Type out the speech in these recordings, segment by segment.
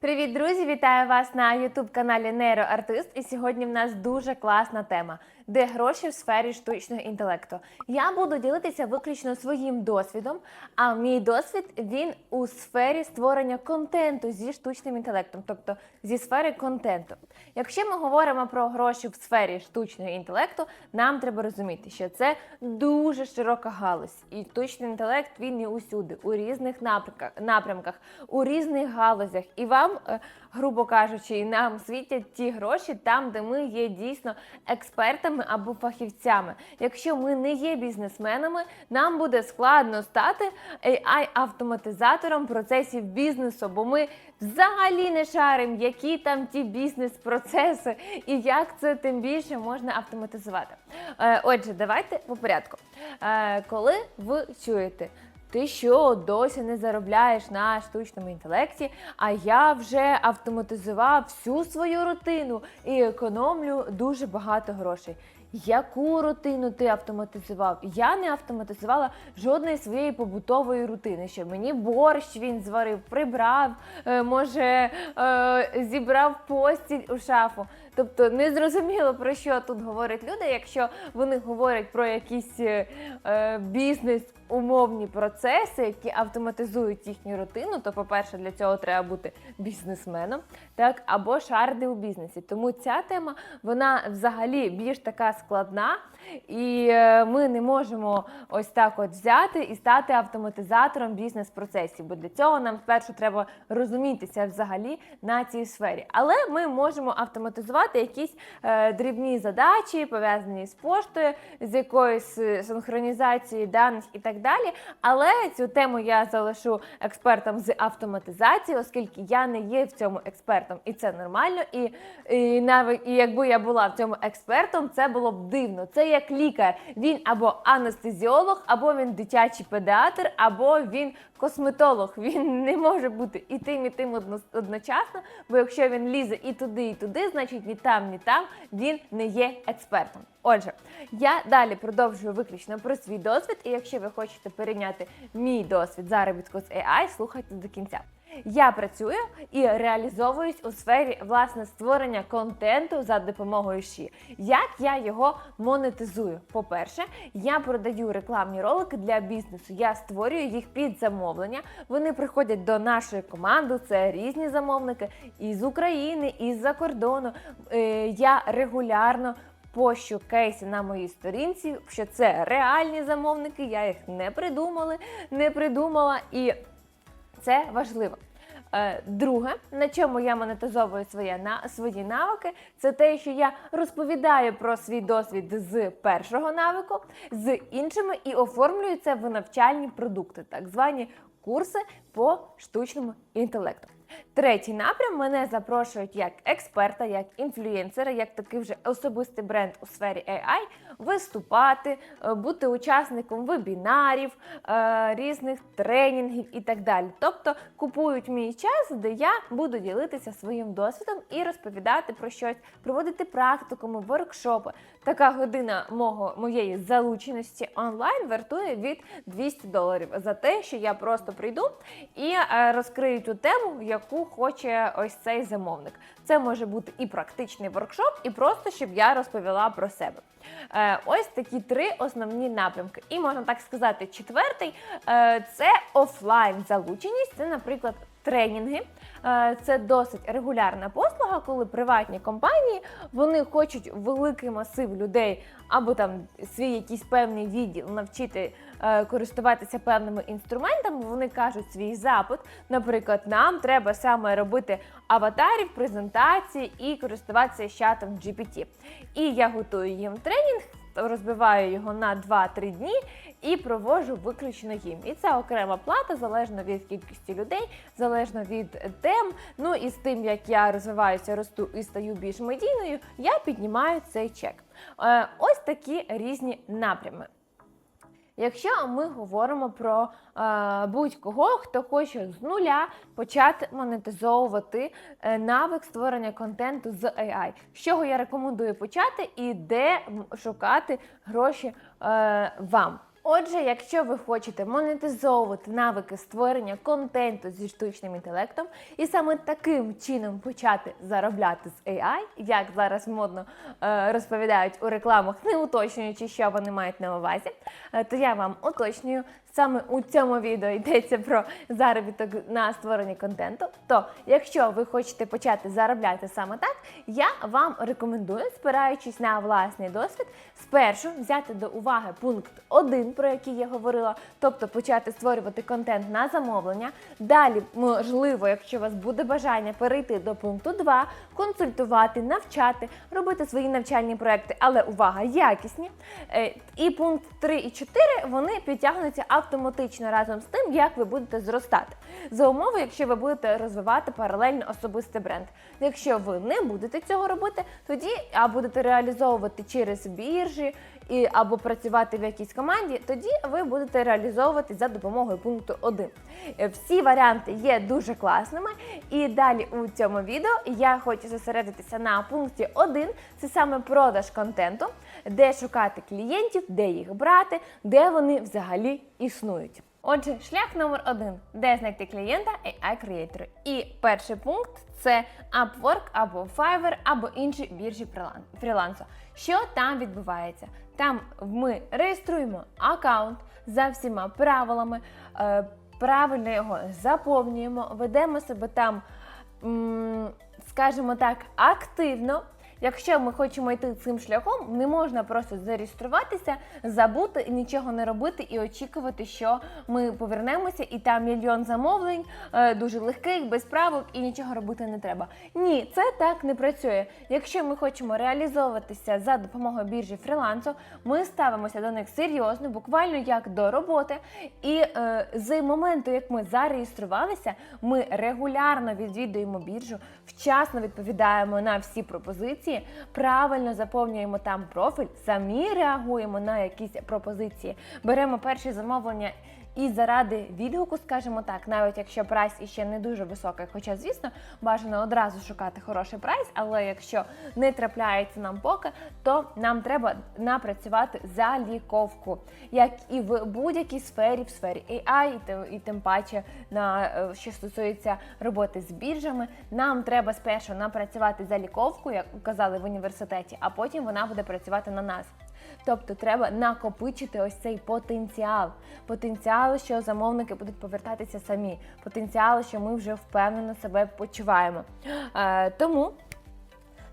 Привіт, друзі! Вітаю вас на youtube каналі Нейроартист. І сьогодні в нас дуже класна тема, де гроші в сфері штучного інтелекту. Я буду ділитися виключно своїм досвідом. А мій досвід він у сфері створення контенту зі штучним інтелектом, тобто зі сфери контенту. Якщо ми говоримо про гроші в сфері штучного інтелекту, нам треба розуміти, що це дуже широка галузь, і штучний інтелект він є усюди, у різних напрямках у різних галузях. І вам, е, грубо кажучи, і нам світять ті гроші там, де ми є дійсно експертами або фахівцями. Якщо ми не є бізнесменами, нам буде складно стати AI-автоматизатором процесів бізнесу, бо ми взагалі не шаримо, які там ті бізнес-процеси і як це тим більше можна автоматизувати. Е, Отже, давайте по порядку. Е, Коли ви чуєте, ти що досі не заробляєш на штучному інтелекті? А я вже автоматизував всю свою рутину і економлю дуже багато грошей. Яку рутину ти автоматизував? Я не автоматизувала жодної своєї побутової рутини. Що мені борщ він зварив, прибрав, е, може е, зібрав постіль у шафу. Тобто не зрозуміло про що тут говорять люди, якщо вони говорять про якісь е, е, бізнес умовні процеси, які автоматизують їхню рутину, то, по-перше, для цього треба бути бізнесменом, так або шарди у бізнесі. Тому ця тема вона взагалі більш така складна, і е, ми не можемо ось так от взяти і стати автоматизатором бізнес-процесів. Бо для цього нам спершу треба розумітися взагалі на цій сфері. Але ми можемо автоматизувати якісь е, дрібні задачі, пов'язані з поштою, з якоюсь е, синхронізацією даних і так далі. Але цю тему я залишу експертам з автоматизації, оскільки я не є в цьому експертом, і це нормально. І, і навіть і якби я була в цьому експертом, це було б дивно. Це як лікар. Він або анестезіолог, або він дитячий педіатр, або він косметолог. Він не може бути і тим, і тим одночасно. Бо якщо він лізе і туди, і туди, значить ні там, ні там він не є експертом. Отже, я далі продовжую виключно про свій досвід, і якщо ви хочете перейняти мій досвід заробітку з AI, слухайте до кінця. Я працюю і реалізовуюсь у сфері власне створення контенту за допомогою ШІ. Як я його монетизую? По-перше, я продаю рекламні ролики для бізнесу. Я створюю їх під замовлення. Вони приходять до нашої команди. Це різні замовники із України, із за кордону. Е, Я регулярно пощу кейси на моїй сторінці, що це реальні замовники. Я їх не придумали, не придумала і. Це важливо. Е, Друге, на чому я монетизовую своє на свої навики, це те, що я розповідаю про свій досвід з першого навику, з іншими і оформлюю це в навчальні продукти, так звані курси по штучному інтелекту. Третій напрям мене запрошують як експерта, як інфлюєнсера, як такий вже особистий бренд у сфері AI, виступати, е, бути учасником вебінарів, е, різних тренінгів і так далі. Тобто купують мій час, де я буду ділитися своїм досвідом і розповідати про щось, проводити практикуми, воркшопи. Така година мого моєї залученості онлайн вартує від 200 доларів за те, що я просто прийду і е, розкрию ту тему, яку хоче ось цей замовник. Це може бути і практичний воркшоп, і просто щоб я розповіла про себе. Е, ось такі три основні напрямки. І можна так сказати, четвертий е, це офлайн залученість. Це, наприклад, тренінги. Е, Це досить регулярна послуга, коли приватні компанії вони хочуть великий масив людей або там свій якийсь певний відділ навчити е, користуватися певними інструментами. Вони кажуть свій запит. Наприклад, нам треба саме робити аватарів, презентації і користуватися чатом GPT. І я готую їм тренінг. Розбиваю його на 2-3 дні і провожу виключно їм. І це окрема плата, залежно від кількості людей, залежно від тем. Ну і з тим, як я розвиваюся, росту і стаю більш медійною, я піднімаю цей чек. Е, Ось такі різні напрями. Якщо ми говоримо про е, будь-кого, хто хоче з нуля почати монетизовувати е, навик створення контенту з AI, з чого я рекомендую почати і де шукати гроші е, вам. Отже, якщо ви хочете монетизовувати навики створення контенту зі штучним інтелектом і саме таким чином почати заробляти з AI, як зараз модно е, розповідають у рекламах, не уточнюючи, що вони мають на увазі, е, то я вам уточнюю. Саме у цьому відео йдеться про заробіток на створенні контенту. То, якщо ви хочете почати заробляти саме так, я вам рекомендую, спираючись на власний досвід, спершу взяти до уваги пункт 1, про який я говорила, тобто почати створювати контент на замовлення. Далі, можливо, якщо у вас буде бажання перейти до пункту 2, консультувати, навчати, робити свої навчальні проекти, але увага, якісні. Е, І пункт 3 і 4 вони підтягнуться автоматично разом з тим, як ви будете зростати. За умови, якщо ви будете розвивати паралельно особистий бренд. Якщо ви не будете цього робити, тоді а будете реалізовувати через біржі і або працювати в якійсь команді, тоді ви будете реалізовувати за допомогою пункту 1. Е, Всі варіанти є дуже класними. І далі у цьому відео я хочу зосередитися на пункті 1. Це саме продаж контенту, де шукати клієнтів, де їх брати, де вони взагалі існують. Отже, шлях номер один, де знайти клієнта ai креатори І перший пункт це Upwork або Fiverr, або інші біржі фрілансу. Що там відбувається? Там ми реєструємо аккаунт за всіма правилами, е, правильно його заповнюємо, ведемо себе там, скажімо так, активно. Якщо ми хочемо йти цим шляхом, не можна просто зареєструватися, забути, нічого не робити і очікувати, що ми повернемося, і там мільйон замовлень, е, дуже легких, без правок і нічого робити не треба. Ні, це так не працює. Якщо ми хочемо реалізовуватися за допомогою біржі фрілансу, ми ставимося до них серйозно, буквально як до роботи. І е, з моменту, як ми зареєструвалися, ми регулярно відвідуємо біржу, вчасно відповідаємо на всі пропозиції, правильно заповнюємо там профіль, самі реагуємо на якісь пропозиції, беремо перші замовлення. І заради відгуку, скажімо так, навіть якщо прайс іще не дуже високий, хоча, звісно, бажано одразу шукати хороший прайс, але якщо не трапляється нам поки, то нам треба напрацювати заліковку, як і в будь-якій сфері, в сфері AI, і тим- паче на е, що стосується роботи з біржами, нам треба спершу напрацювати заліковку, як казали в університеті, а потім вона буде працювати на нас. Тобто треба накопичити ось цей потенціал. Потенціал, що замовники будуть повертатися самі. Потенціал, що ми вже впевнено себе почуваємо. Тому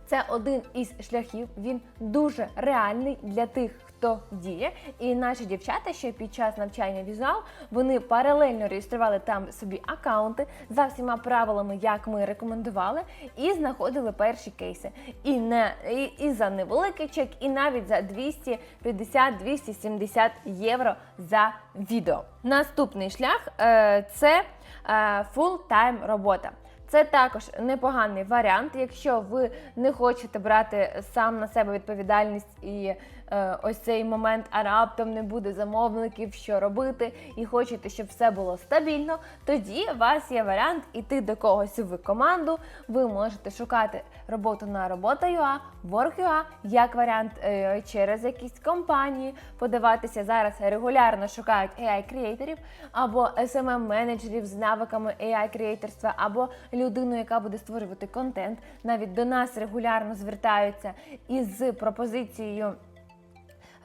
це один із шляхів. Він дуже реальний для тих, хто діє. І наші дівчата ще під час навчання візуал вони паралельно реєстрували там собі акаунти за всіма правилами, як ми рекомендували, і знаходили перші кейси. І не і, і за невеликий чек, і навіть за 250-270 євро за відео. Наступний шлях е, це е, full-time робота. Це також непоганий варіант, якщо ви не хочете брати сам на себе відповідальність і е, ось цей момент, а раптом не буде замовників, що робити, і хочете, щоб все було стабільно. Тоді у вас є варіант іти до когось в команду. Ви можете шукати роботу на робота.ua, Work.ua, як варіант е, через якісь компанії, подаватися зараз регулярно шукають AI-креаторів або SMM-менеджерів з навиками AI-креаторства, або людину, яка буде створювати контент. Навіть до нас регулярно звертаються із пропозицією.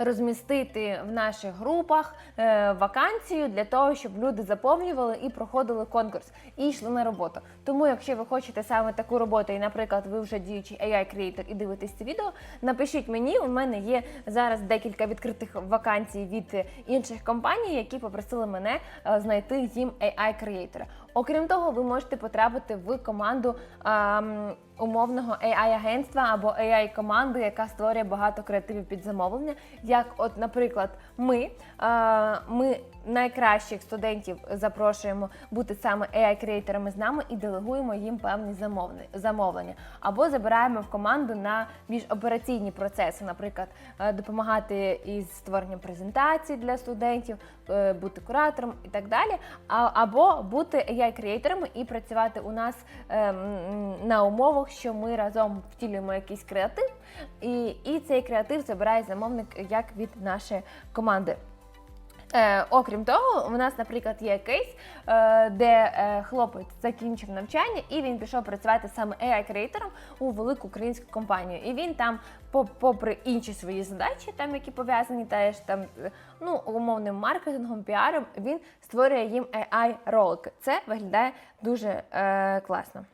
Розмістити в наших групах е, вакансію для того, щоб люди заповнювали і проходили конкурс і йшли на роботу. Тому, якщо ви хочете саме таку роботу, і, наприклад, ви вже діючий ai креатор і дивитесь це відео, напишіть мені. У мене є зараз декілька відкритих вакансій від інших компаній, які попросили мене е, знайти їм ai креатора Окрім того, ви можете потрапити в команду. ем, умовного AI-агентства або AI-команди, яка створює багато креативів під замовлення. Як, от, наприклад, ми, е, ми найкращих студентів запрошуємо бути саме AI-креаторами з нами і делегуємо їм певні замовлення. Або забираємо в команду на більш операційні процеси, наприклад, е, допомагати із створенням презентацій для студентів, е, бути куратором і так далі. А- Або бути AI-креаторами і працювати у нас на умовах, що ми разом втілюємо якийсь креатив, і, і цей креатив забирає замовник як від нашої команди. Е, окрім того, у нас, наприклад, є кейс, е, де е, хлопець закінчив навчання і він пішов працювати саме AI-креатором у велику українську компанію. І він там, попри інші свої задачі, там які пов'язані теж там е, ну умовним маркетингом, піаром, він створює їм AI-ролики. Це виглядає дуже е, класно.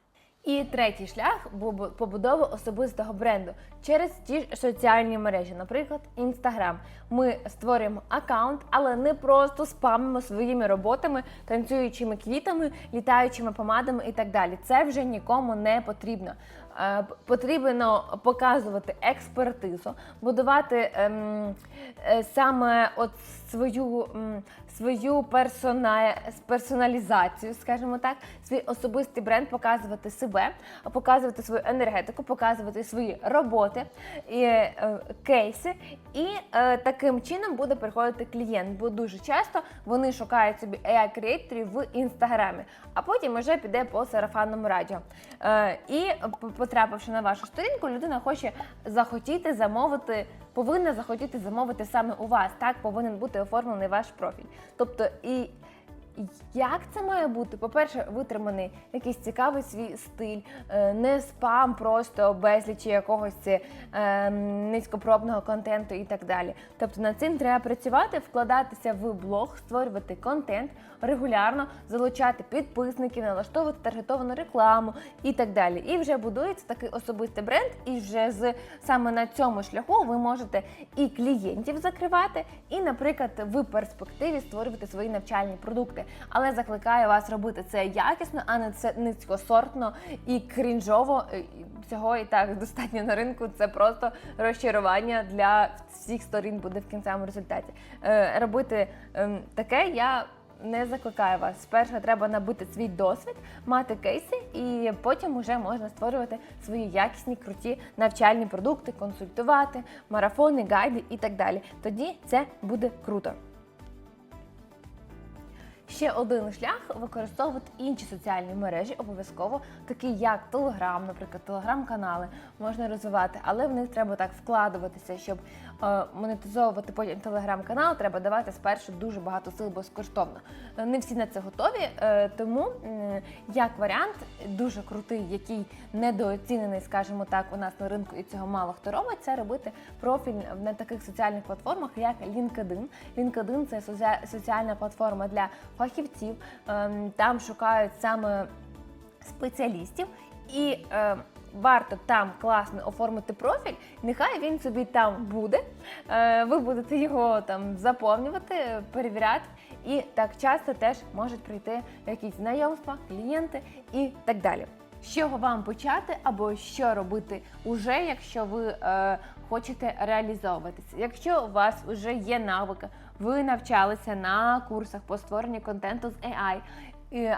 І третій шлях був побудова особистого бренду через ті ж соціальні мережі, наприклад, Інстаграм. Ми створюємо аккаунт, але не просто спамимо своїми роботами, танцюючими квітами, літаючими помадами і так далі. Це вже нікому не потрібно. Е, Потрібно показувати експертизу, будувати ем, е, саме от свою, м, свою персона, персоналізацію, скажімо так, свій особистий бренд, показувати себе, показувати свою енергетику, показувати свої роботи і е, кейси. І е, таким чином буде приходити клієнт, бо дуже часто вони шукають собі AI-креаторів в інстаграмі, а потім вже піде по сарафанному радіо. Е, і п- потрапивши на вашу сторінку, людина хоче захотіти замовити, повинна захотіти замовити саме у вас. Так повинен бути оформлений ваш профіль. Тобто і. Як це має бути? По-перше, витриманий якийсь цікавий свій стиль, е, не спам, просто безлічі якогось е, низькопробного контенту і так далі. Тобто над цим треба працювати, вкладатися в блог, створювати контент регулярно, залучати підписників, налаштовувати таргетовану рекламу і так далі. І вже будується такий особистий бренд, і вже з саме на цьому шляху ви можете і клієнтів закривати, і, наприклад, в перспективі створювати свої навчальні продукти. Але закликаю вас робити це якісно, а не це низькосортно і крінжово. Е, Цього і так достатньо на ринку. Це просто розчарування для всіх сторін буде в кінцевому результаті. Е, робити ем, таке я. Не закликаю вас. Спершу треба набути свій досвід, мати кейси, і потім вже можна створювати свої якісні, круті навчальні продукти, консультувати, марафони, гайди і так далі. Тоді це буде круто. Ще один шлях використовувати інші соціальні мережі, обов'язково, такі як Telegram, наприклад, телеграм-канали можна розвивати, але в них треба так вкладуватися, щоб е, монетизовувати потім телеграм-канал, треба давати спершу дуже багато сил безкоштовно. Е, Не всі на це готові, е, тому м, як варіант дуже крутий, який недооцінений, скажімо так, у нас на ринку, і цього мало хто робить, це робити профіль на таких соціальних платформах, як LinkedIn. LinkedIn – це соціальна платформа для фахівців. Ем, Там шукають саме спеціалістів і е, варто там класно оформити профіль. Нехай він собі там буде. Е, ви будете його там заповнювати, перевіряти. І так часто теж можуть прийти якісь знайомства, клієнти і так далі. З чого вам почати, або що робити уже, якщо ви е, хочете реалізовуватися? Якщо у вас вже є навики, ви навчалися на курсах по створенню контенту з AI,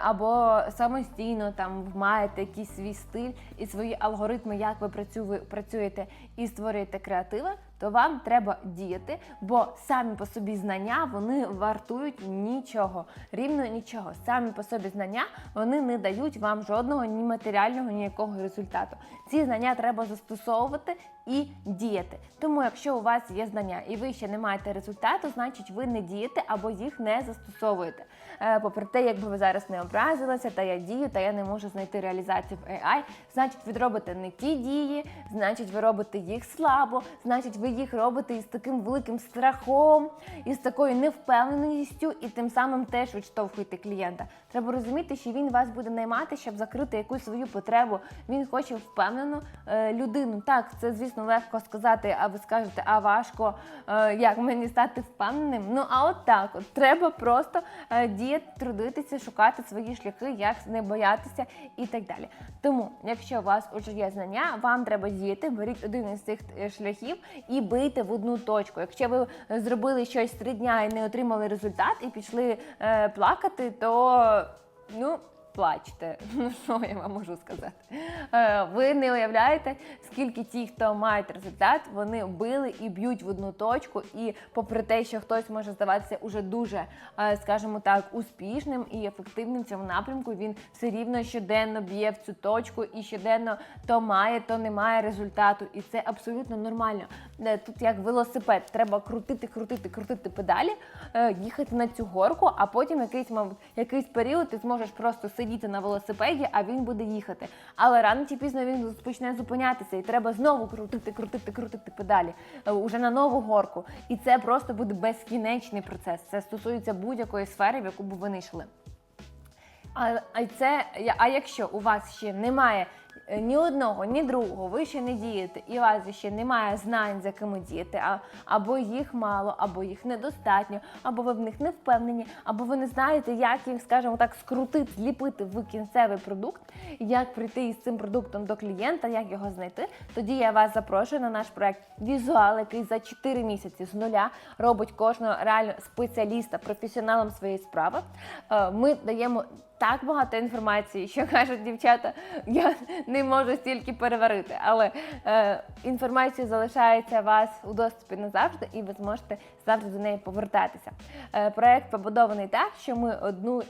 або самостійно там маєте якийсь свій стиль і свої алгоритми, як ви працю- працюєте і створюєте креативи, то вам треба діяти, бо самі по собі знання вони вартують нічого, рівно нічого. Самі по собі знання вони не дають вам жодного ні матеріального, ніякого результату. Ці знання треба застосовувати і діяти. Тому, якщо у вас є знання і ви ще не маєте результату, значить ви не дієте або їх не застосовуєте. Е, Попри те, якби ви зараз не образилися, та я дію, та я не можу знайти реалізацію в AI, значить, ви робите не ті дії, значить, ви робите їх слабо, значить, ви їх робите із таким великим страхом, із такою невпевненістю, і тим самим теж відштовхуєте клієнта. Треба розуміти, що він вас буде наймати, щоб закрити якусь свою потребу. Він хоче впевнену е, людину. Так, це звісно легко сказати, а ви скажете, а важко, е, як мені стати впевненим. Ну а от так, от треба просто е, діяти, трудитися, шукати свої шляхи, як не боятися і так далі. Тому, якщо у вас уже є знання, вам треба діяти, беріть один із цих е, шляхів і бийте в одну точку. Якщо ви зробили щось три дня і не отримали результат, і пішли е, плакати, то ну. Плачте. Ну що я вам можу сказати? Е, Ви не уявляєте, скільки ті, хто мають результат, вони били і б'ють в одну точку. І попри те, що хтось може здаватися уже дуже, е, скажімо так, успішним і ефективним в цьому напрямку, він все рівно щоденно б'є в цю точку і щоденно то має, то не має результату. І це абсолютно нормально. Е, Тут як велосипед, треба крутити, крутити, крутити педалі, їхати на цю горку, а потім якийсь, якийсь період ти зможеш просто сидіти на велосипеді, а він буде їхати. Але рано чи пізно він почне зупинятися, і треба знову крутити, крутити, крутити педалі е, уже на нову горку. І це просто буде безкінечний процес. Це стосується будь-якої сфери, в яку б ви не йшли. А, а це а якщо у вас ще немає ні одного, ні другого, ви ще не дієте, і у вас ще немає знань, з якими діяти, а, або їх мало, або їх недостатньо, або ви в них не впевнені, або ви не знаєте, як їх, скажімо так, скрутити, зліпити в кінцевий продукт, як прийти із цим продуктом до клієнта, як його знайти. Тоді я вас запрошую на наш проект Візуал, який за 4 місяці з нуля робить кожного реально спеціаліста, професіоналом своєї справи. Е, Ми даємо так багато інформації, що кажуть дівчата, я не можу стільки переварити. Але е, інформація залишається вас у доступі назавжди, і ви зможете завжди до неї повертатися. Е, проект побудований так, що ми одну.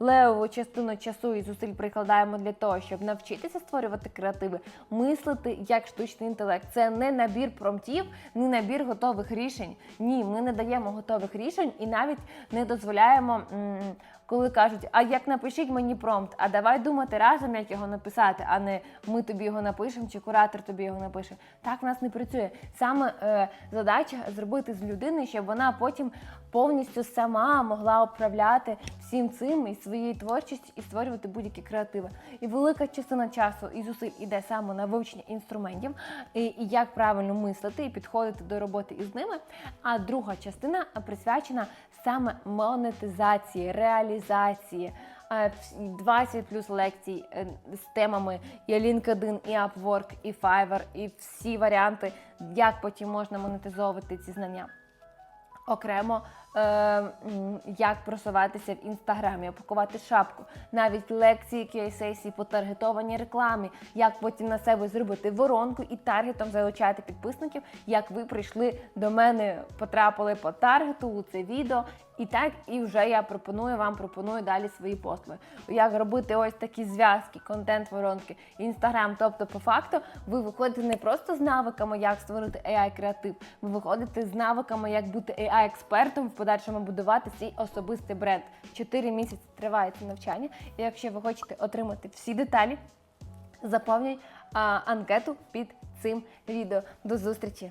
Левову частину часу і зусиль прикладаємо для того, щоб навчитися створювати креативи, мислити як штучний інтелект. Це не набір промптів, не набір готових рішень. Ні, ми не даємо готових рішень і навіть не дозволяємо, м, коли кажуть, а як напишіть мені промпт, а давай думати разом, як його написати, а не ми тобі його напишемо, чи куратор тобі його напише. Так в нас не працює. Саме е, задача зробити з людини, щоб вона потім повністю сама могла управляти всім цим і своєю творчістю і створювати будь-які креативи. І велика частина часу і зусиль іде саме на вивчення інструментів і, і як правильно мислити і підходити до роботи із ними. А друга частина присвячена саме монетизації, реалізації. Е, 20 плюс лекцій е, з темами і LinkedIn, і Upwork, і Fiverr, і всі варіанти, як потім можна монетизовувати ці знання. Окремо, як просуватися в інстаграмі, опакувати шапку, навіть лекції QA-сесії по таргетованій рекламі, як потім на себе зробити воронку і таргетом залучати підписників, як ви прийшли до мене, потрапили по таргету у це відео. І так, і вже я пропоную вам пропоную далі свої послуги. Як робити ось такі зв'язки, контент-воронки, інстаграм. Тобто, по факту, ви виходите не просто з навиками, як створити AI креатив, ви виходите з навиками, як бути AI експертом, в подальшому будувати свій особистий бренд. Чотири місяці триває це навчання. І якщо ви хочете отримати всі деталі, заповнюй а, анкету під цим відео. До зустрічі!